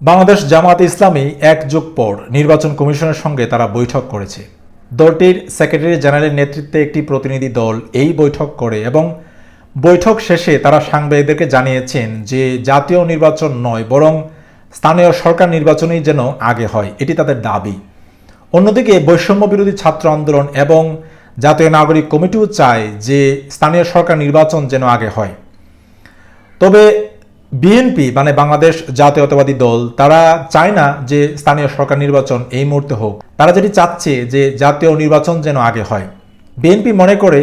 বাংলাদেশ জামাত ইসলামী এক যুগ পর নির্বাচন কমিশনের সঙ্গে তারা বৈঠক করেছে। দলটির সেক্রেটারি জেনারেলের নেতৃত্বে একটি প্রতিনিধি দল এই বৈঠক করে এবং বৈঠক শেষে তারা সাংবাদিকদেরকে জানিয়েছেন যে জাতীয় নির্বাচন নয়, বরং স্থানীয় সরকার নির্বাচনই যেন আগে হয়, এটি তাদের দাবি। অন্যদিকে বৈষম্য বিরোধী ছাত্র আন্দোলন এবং জাতীয় নাগরিক কমিটিও চায় যে স্থানীয় সরকার নির্বাচন যেন আগে হয়। তবে বিএনপি মানে বাংলাদেশ জাতীয়তাবাদী দল, তারা চায় না যে স্থানীয় সরকার নির্বাচন এই মুহূর্তে হোক। তারা যেটি চাচ্ছে যে জাতীয় নির্বাচন যেন আগে হয়। বিএনপি মনে করে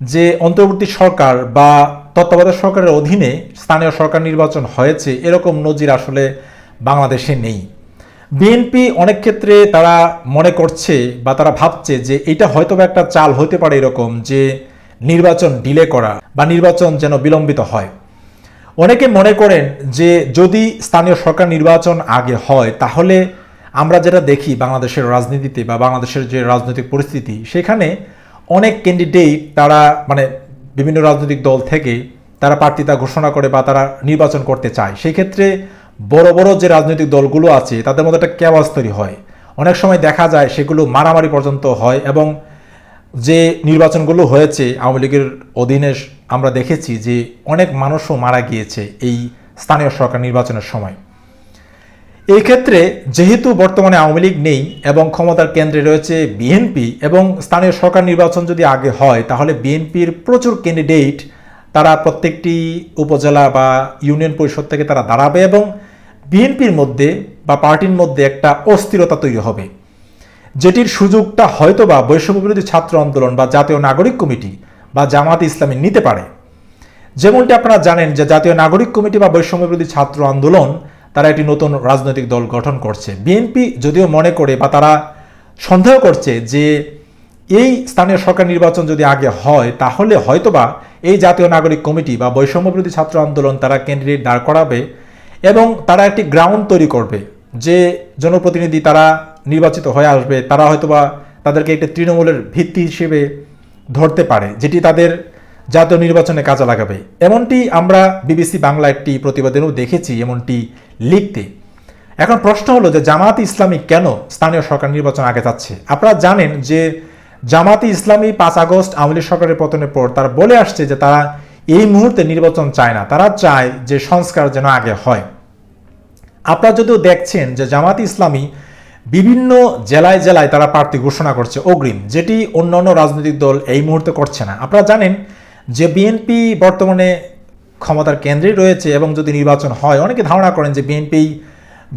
যে অন্তর্বর্তী সরকার বা তত্ত্বাবধায়ক সরকারের অধীনে স্থানীয় সরকার নির্বাচন হয়েছে, এরকম নজির আসলে বাংলাদেশে নেই। বিএনপি অনেক ক্ষেত্রে তারা মনে করছে বা তারা ভাবছে যে এটা হয়তো একটা চাল হতে পারে এরকম যে নির্বাচন ডিলে করা বা নির্বাচন যেন বিলম্বিত হয়। অনেকে মনে করেন যে যদি স্থানীয় সরকার নির্বাচন আগে হয়, তাহলে আমরা যেটা দেখি বাংলাদেশের রাজনীতিতে বা বাংলাদেশের যে রাজনৈতিক পরিস্থিতি, সেখানে অনেক ক্যান্ডিডেট তারা মানে বিভিন্ন রাজনৈতিক দল থেকে তারা প্রার্থিতা ঘোষণা করে বা তারা নির্বাচন করতে চায়। সেই ক্ষেত্রে বড় বড় যে রাজনৈতিক দলগুলো আছে, তাদের মধ্যে একটা ক্যাওয়াজ তৈরি হয়। অনেক সময় দেখা যায় সেগুলো মারামারি পর্যন্ত হয় এবং যে নির্বাচনগুলো হয়েছে, আওয়ামী লীগের অধীনে আমরা দেখেছি যে অনেক মানুষও মারা গিয়েছে এই স্থানীয় সরকার নির্বাচনের সময়। এই ক্ষেত্রে যেহেতু বর্তমানে আওয়ামী লীগ নেই এবং ক্ষমতার কেন্দ্রে রয়েছে বিএনপি এবং স্থানীয় সরকার নির্বাচন যদি আগে হয়, তাহলে বিএনপির প্রচুর ক্যান্ডিডেট তারা প্রত্যেকটি উপজেলা বা ইউনিয়ন পরিষদ থেকে তারা দাঁড়াবে এবং বিএনপির মধ্যে বা পার্টির মধ্যে একটা অস্থিরতা তৈরি হবে। যেটির সুযোগটা হয়তো বা বৈষম্য ছাত্র আন্দোলন বা জাতীয় নাগরিক কমিটি বা জামাত ইসলামী নিতে পারে। যেমনটি আপনারা জানেন যে জাতীয় নাগরিক কমিটি বা বৈষম্য বিরোধী ছাত্র আন্দোলন, তারা একটি নতুন রাজনৈতিক দল গঠন করছে। বিএনপি যদিও মনে করে বা তারা সন্দেহ করছে যে এই স্থানীয় সরকার নির্বাচন যদি আগে হয়, তাহলে হয়তোবা এই জাতীয় নাগরিক কমিটি বা বৈষম্য বিরোধী ছাত্র আন্দোলন তারা ক্যান্ডিডেট দাঁড় করাবে এবং তারা একটি গ্রাউন্ড তৈরি করবে যে জনপ্রতিনিধি তারা নির্বাচিত হয়ে আসবে, তারা হয়তোবা তাদেরকে একটি তৃণমূলের ভিত্তি হিসেবে ধরতে পারে, যেটি তাদের জাতীয় নির্বাচনে কাজে লাগাবে। এমনটি আমরা বিবিসি বাংলা একটি প্রতিবেদনেও দেখেছি, এমনটি লিখতে। এখন প্রশ্ন হলো যে জামাত ইসলামী কেন স্থানীয় সরকার নির্বাচন আগে যাচ্ছে আপনারা জানেন যে জামাতি ইসলামী পাঁচ আগস্ট আওয়ামী সরকারের পতনের পর তারা বলে আসছে যে তারা এই মুহূর্তে নির্বাচন চায় না, তারা চায় যে সংস্কার যেন আগে হয়। আপনারা যদিও দেখছেন যে জামাত ইসলামী বিভিন্ন জেলায় জেলায় তারা প্রার্থী ঘোষণা করছে অগ্রিম, যেটি অন্যান্য রাজনৈতিক দল এই মুহূর্তে করছে না। আপনারা জানেন যে বিএনপি বর্তমানে ক্ষমতার কেন্দ্রেই রয়েছে এবং যদি নির্বাচন হয়, অনেকে ধারণা করেন যে বিএনপি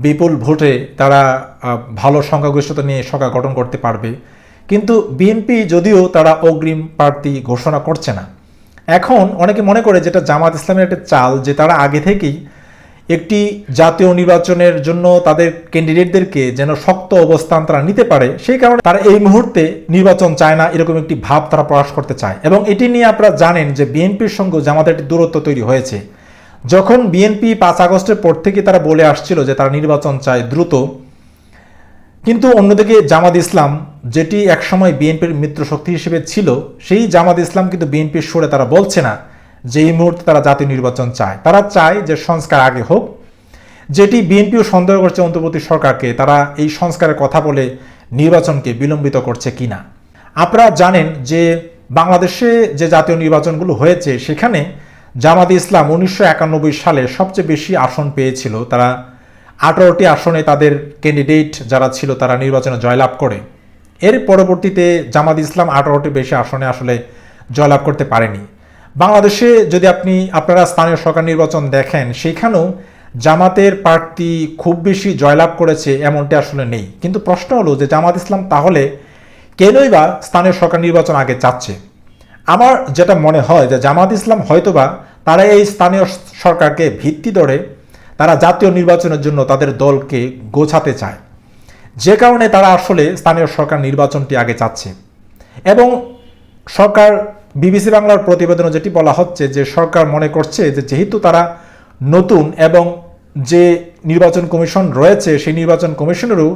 বিপুল ভোটে তারা ভালো সংখ্যাগরিষ্ঠতা নিয়ে সরকার গঠন করতে পারবে। কিন্তু বিএনপি যদিও তারা অগ্রিম প্রার্থী ঘোষণা করছে না। এখন অনেকে মনে করে যেটা জামাত ইসলামের একটা চাল, যে তারা আগে থেকেই একটি জাতীয় নির্বাচনের জন্য তাদের ক্যান্ডিডেটদেরকে যেন শক্ত অবস্থান তারা নিতে পারে, সেই কারণে তারা এই মুহূর্তে নির্বাচন চায় না, এরকম একটি ভাব তারা প্রকাশ করতে চায়। এবং এটি নিয়ে আপনারা জানেন যে বিএনপির সঙ্গে জামাতের একটি দূরত্ব তৈরি হয়েছে। যখন বিএনপি পাঁচ আগস্টের পর থেকে তারা বলে আসছিল যে তারা নির্বাচন চায় দ্রুত, কিন্তু অন্যদিকে জামাত ইসলাম, যেটি একসময় বিএনপির মিত্র শক্তি হিসেবে ছিল, সেই জামাত ইসলাম কিন্তু বিএনপির সুরে তারা বলছে না। যে এই মুহূর্তে তারা জাতীয় নির্বাচন চায়। তারা চায় যে সংস্কার আগে হোক। যেটি বিএনপিও সন্দেহ করছে অন্তর্বর্তী সরকারকে, তারা এই সংস্কারের কথা বলে নির্বাচনকে বিলম্বিত করছে কিনা। আপনারা জানেন যে বাংলাদেশে যে জাতীয় নির্বাচনগুলো হয়েছে, সেখানে জামাত ইসলাম উনিশশো একানব্বই সালে সবচেয়ে বেশি আসন পেয়েছিল। তারা আঠারোটি আসনে তাদের ক্যান্ডিডেট যারা ছিল, তারা নির্বাচনে জয়লাভ করে। এর পরবর্তীতে জামাত ইসলাম আঠারোটি বেশি আসনে আসলে জয়লাভ করতে পারেনি। বাংলাদেশে যদি আপনি আপনারা স্থানীয় সরকার নির্বাচন দেখেন, সেখানেও জামাতের প্রার্থী খুব বেশি জয়লাভ করেছে এমনটি আসলে নেই। কিন্তু প্রশ্ন হলো যে জামাত ইসলাম তাহলে কেনই বা স্থানীয় সরকার নির্বাচন আগে চাচ্ছে? আমার যেটা মনে হয় যে জামাত ইসলাম হয়তোবা তারা এই স্থানীয় সরকারকে ভিত্তি ধরে তারা জাতীয় নির্বাচনের জন্য তাদের দলকে গোছাতে চায়। যে কারণে তারা আসলে স্থানীয় সরকার নির্বাচনটি আগে চাচ্ছে। এবং সরকার বিবিসি বাংলার প্রতিবেদনে যেটি বলা হচ্ছে যে সরকার মনে করছে যে যেহেতু তারা নতুন এবং যে নির্বাচন কমিশন রয়েছে, সেই নির্বাচন কমিশনেরও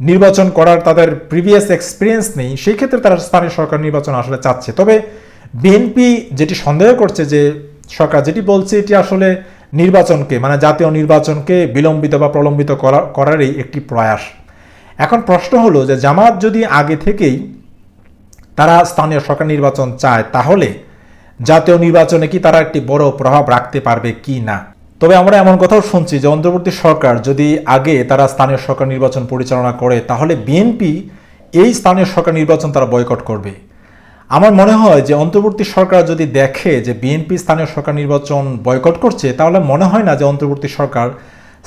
নির্বাচন করার তাদের প্রিভিয়াস এক্সপিরিয়েন্স নেই, সেই ক্ষেত্রে তারা স্থানীয় সরকার নির্বাচন আসলে চাচ্ছে। তবে বিএনপি যেটি সন্দেহ করছে যে সরকার যেটি বলছে এটি আসলে নির্বাচনকে মানে জাতীয় নির্বাচনকে বিলম্বিত বা প্রলম্বিত করা, করারই একটি প্রয়াস। এখন প্রশ্ন হলো যে জামাত যদি আগে থেকেই তারা স্থানীয় সরকার নির্বাচন চায়, তাহলে জাতীয় নির্বাচনে কি তারা একটি বড় প্রভাব রাখতে পারবে কি না? তবে আমরা এমন কথাও শুনছি যে অন্তর্বর্তী সরকার যদি আগে তারা স্থানীয় সরকার নির্বাচন পরিচালনা করে, তাহলে বিএনপি এই স্থানীয় সরকার নির্বাচন তারা বয়কট করবে। আমার মনে হয় যে অন্তর্বর্তী সরকার যদি দেখে যে বিএনপি স্থানীয় সরকার নির্বাচন বয়কট করছে, তাহলে মনে হয় না যে অন্তর্বর্তী সরকার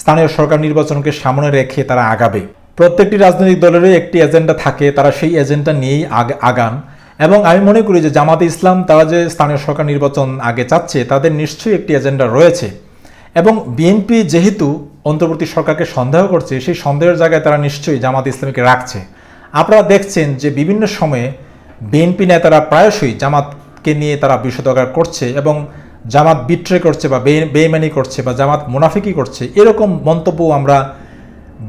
স্থানীয় সরকার নির্বাচনকে সামনে রেখে তারা আগাবে। প্রত্যেকটি রাজনৈতিক দলেরই একটি এজেন্ডা থাকে, তারা সেই এজেন্ডা নিয়েই আগ- আগান। এবং আমি মনে করি যে জামাতে ইসলাম, তারা যে স্থানীয় সরকার নির্বাচন আগে চাচ্ছে, তাদের নিশ্চয়ই একটি এজেন্ডা রয়েছে। এবং বিএনপি যেহেতু অন্তর্বর্তী সরকারকে সন্দেহ করছে, সেই সন্দেহের জায়গায় তারা নিশ্চয়ই জামাত ইসলামীকে রাখছে। আপনারা দেখছেন যে বিভিন্ন সময়ে বিএনপি নেতারা প্রায়শই জামাতকে নিয়ে তারা বিষোদগার করছে এবং জামাত বিট্রে করছে বে- বেইমানি করছে বা জামাত মুনাফিকি করছে। এরকম মন্তব্য আমরা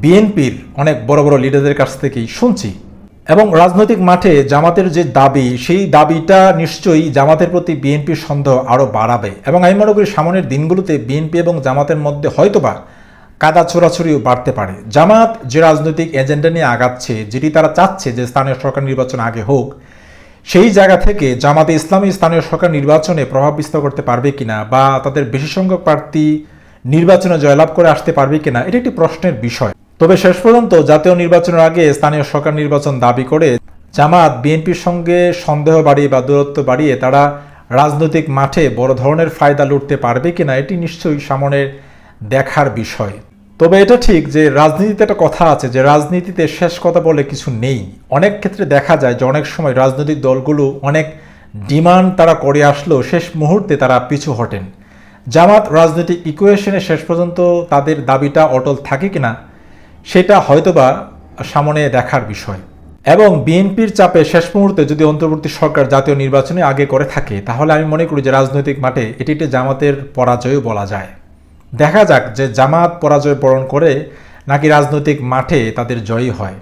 বিএনপির অনেক বড় বড় লিডারদের কাছ থেকেই শুনছি। এবং রাজনৈতিক মাঠে জামাতের যে দাবি, সেই দাবিটা নিশ্চয়ই জামাতের প্রতি বিএনপির সন্দেহ আরও বাড়াবে। এবং আমি মনে করি সামনের দিনগুলোতে বিএনপি এবং জামাতের মধ্যে হয়তোবা কাদা ছোড়াছড়িও বাড়তে পারে। জামাত যে রাজনৈতিক এজেন্ডা নিয়ে আগাচ্ছে, যেটি তারা চাচ্ছে যে স্থানীয় সরকার নির্বাচন আগে হোক, সেই জায়গা থেকে জামাতে ইসলামী স্থানীয় সরকার নির্বাচনে প্রভাব বিস্তার করতে পারবে কিনা বা তাদের বেশি সংখ্যক প্রার্থী নির্বাচনে জয়লাভ করে আসতে পারবে কিনা, এটা একটি প্রশ্নের বিষয়। তবে শেষ পর্যন্ত জাতীয় নির্বাচনের আগে স্থানীয় সরকার নির্বাচন দাবি করে জামাত বিএনপির সঙ্গে সন্দেহ বাড়িয়ে বা দূরত্ব বাড়িয়ে তারা রাজনৈতিক মাঠে বড় ধরনের ফায়দা লুটতে পারবে কিনা এটি নিশ্চয়ই সামনের দেখার বিষয়। তবে এটা ঠিক যে রাজনীতিতে একটা কথা আছে যে রাজনীতিতে শেষ কথা বলে কিছু নেই। অনেক ক্ষেত্রে দেখা যায় যে অনেক সময় রাজনৈতিক দলগুলো অনেক ডিমান্ড তারা করে আসলেও শেষ মুহূর্তে তারা পিছু হটেন। জামাত রাজনৈতিক ইকুয়েশনে শেষ পর্যন্ত তাদের দাবিটা অটল থাকে কিনা সেটা হয়তোবা সামনে দেখার বিষয়। এবং বিএনপির চাপে শেষ মুহূর্তে যদি অন্তর্বর্তী সরকার জাতীয় নির্বাচনে আগে করে থাকে, তাহলে আমি মনে করি যে রাজনৈতিক মাঠে এটি একটি জামাতের পরাজয়ও বলা যায়। দেখা যাক যে জামাত পরাজয় বরণ করে নাকি রাজনৈতিক মাঠে তাদের জয়ী হয়।